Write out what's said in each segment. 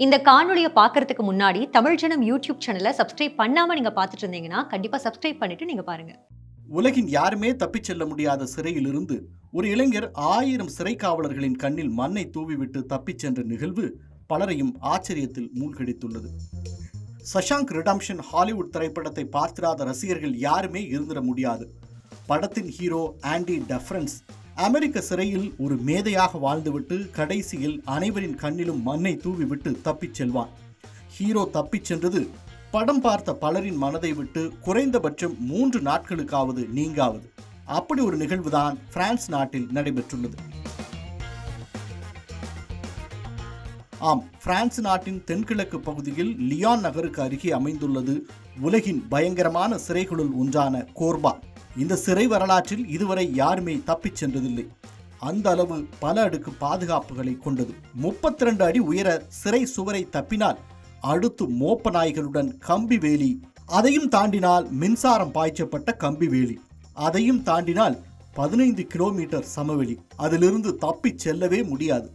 இந்த காணொலியை பார்க்கறதுக்கு முன்னாடி தமிழ் ஜனம் யூடியூப் சேனலை சப்ஸ்கிரைப் பண்ணாம நீங்க பார்த்துட்டு இருந்தீங்கன்னா கண்டிப்பா சப்ஸ்கிரைப் பண்ணிட்டு நீங்க பாருங்க. உலகின் யாருமே தப்பிச் செல்ல முடியாத சிறையிலிருந்து ஒரு இளைஞர் ஆயிரம் சிறை காவலர்களின் கண்ணில் மண்ணை தூவிவிட்டு தப்பிச் சென்ற நிகழ்வு பலரையும் ஆச்சரியத்தில் மூழ்கடித்துள்ளது. சஷாங்க் ரிடம்ஷன் ஹாலிவுட் திரைப்படத்தை பார்த்திராத ரசிகர்கள் யாருமே இருந்திட முடியாது. படத்தின் ஹீரோ ஆண்டி டெஃப்ரன்ஸ் அமெரிக்க சிறையில் ஒரு மேதையாக வாழ்ந்துவிட்டு கடைசியில் அனைவரின் கண்ணிலும் மண்ணை தூவிவிட்டு தப்பிச் செல்வான். ஹீரோ தப்பிச் சென்றது படம் பார்த்த பலரின் மனதை விட்டு குறைந்தபட்சம் மூன்று நாட்களுக்காவது நீங்காவது. அப்படி ஒரு நிகழ்வுதான் பிரான்ஸ் நாட்டில் நடைபெற்றுள்ளது. ஆம் பிரான்ஸ் நாட்டின் தென்கிழக்கு பகுதியில் லியான் நகருக்கு அருகே அமைந்துள்ளது உலகின் பயங்கரமான சிறைகளுள் ஒன்றான கோர்பா. இந்த சிறை வரலாற்றில் இதுவரை யாருமே தப்பிச் சென்றதில்லை. அந்த அளவு பல அடுக்கு பாதுகாப்புகளை கொண்டது. 32 அடி உயர சிறை சுவரை தப்பினால் அடுத்து மோப்ப நாய்களுடன் கம்பி வேலி அதையும் தாண்டினால் மின்சாரம் பாய்ச்சப்பட்ட கம்பி வேலி அதையும் தாண்டினால் பதினைந்து கிலோமீட்டர் சமவெளி. அதிலிருந்து தப்பிச் செல்லவே முடியாது.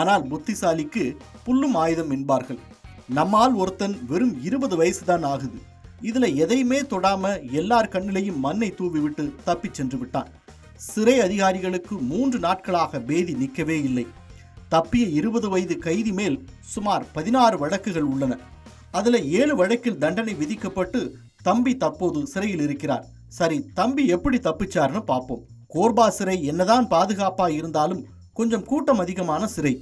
ஆனால் புத்திசாலிக்கு புல்லும் ஆயுதம் என்பார்கள். நம்மால் ஒருத்தன் வெறும் இருபது வயசுதான் ஆகுது. இதுல எதையுமே தொடாம எல்லார் கண்ணிலையும் மண்ணை தூவிவிட்டு தப்பிச் சென்று விட்டான். சிறை அதிகாரிகளுக்கு மூன்று நாட்களாக பேதி நிற்கவே இல்லை. தப்பிய இருபது வயது கைதி மேல் சுமார் பதினாறு வழக்குகள் உள்ளன. அதுல ஏழு வழக்கில் தண்டனை விதிக்கப்பட்டு தம்பி தற்போது சிறையில் இருக்கிறார். சரி தம்பி எப்படி தப்பிச்சார்னு பார்ப்போம். கோர்பா சிறை என்னதான் பாதுகாப்பா இருந்தாலும் கொஞ்சம் கூட்டம் அதிகமான சிறை.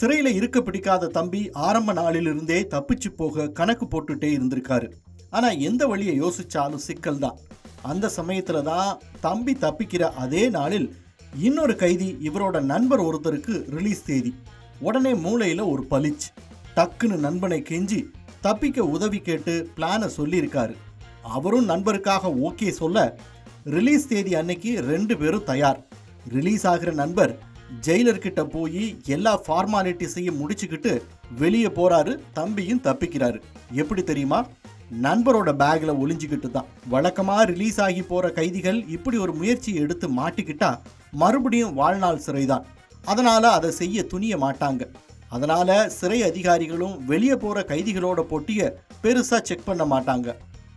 சிறையில இருக்க பிடிக்காத தம்பி ஆரம்ப நாளிலிருந்தே தப்பிச்சு போக கணக்கு போட்டுட்டே இருந்திருக்காரு. ஆனால் எந்த வழியை யோசித்தாலும் சிக்கல் தான் அந்த சமயத்தில் தான் தம்பி தப்பிக்கிற அதே நாளில் இன்னொரு கைதி இவரோட நண்பர் ஒருத்தருக்கு ரிலீஸ் தேதி. உடனே மூளையில் ஒரு பளிச் டக்குன்னு நண்பனை கெஞ்சி தப்பிக்க உதவி கேட்டு பிளானை சொல்லியிருக்காரு. அவரும் நண்பருக்காக ஓகே சொல்ல ரிலீஸ் தேதி அன்னைக்கு ரெண்டு பேரும் தயார். ரிலீஸ் ஆகிற நண்பர் ஜெயிலர்கிட்ட போய் எல்லா ஃபார்மாலிட்டிஸையும் முடிச்சுக்கிட்டு வெளியே போறாரு தம்பியும் தப்பிக்கிறாரு. எப்படி தெரியுமா? நண்பரோட பேக்ல ஒளிஞ்சிக்கிட்டு தான். வழக்கமாக ரிலீஸ் ஆகி போகிற கைதிகள் இப்படி ஒரு முயற்சியை எடுத்து மாட்டிக்கிட்டா மறுபடியும் வாழ்நாள் சிறைதான். அதனால் அதை செய்ய துணிய மாட்டாங்க. அதனால் சிறை அதிகாரிகளும் வெளியே போகிற கைதிகளோட பொட்டிய பெருசாக செக் பண்ண மாட்டாங்க.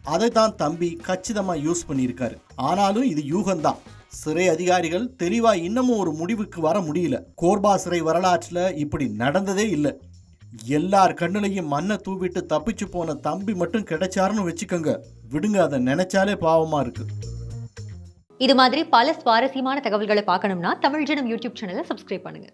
அதை தான் தம்பி கச்சிதமாக யூஸ் பண்ணியிருக்காரு. ஆனாலும் இது யூகம்தான். சிறை அதிகாரிகள் தெளிவாக இன்னமும் ஒரு முடிவுக்கு வர முடியல. கோர்பா சிறை வரலாற்றில் இப்படி நடந்ததே இல்லை. எல்லார் கண்ணுலையும் மண்ணை தூவிட்டு தப்பிச்சு போன தம்பி மட்டும் கிடைச்சாருன்னு வச்சுக்கோங்க. விடுங்க அதை நினைச்சாலே பாவமா இருக்கு. இது மாதிரி பல சுவாரஸ்யமான தகவல்களை பார்க்கணும்னா தமிழ் ஜனம் யூடியூப் சேனலை சப்ஸ்கிரைப் பண்ணுங்க.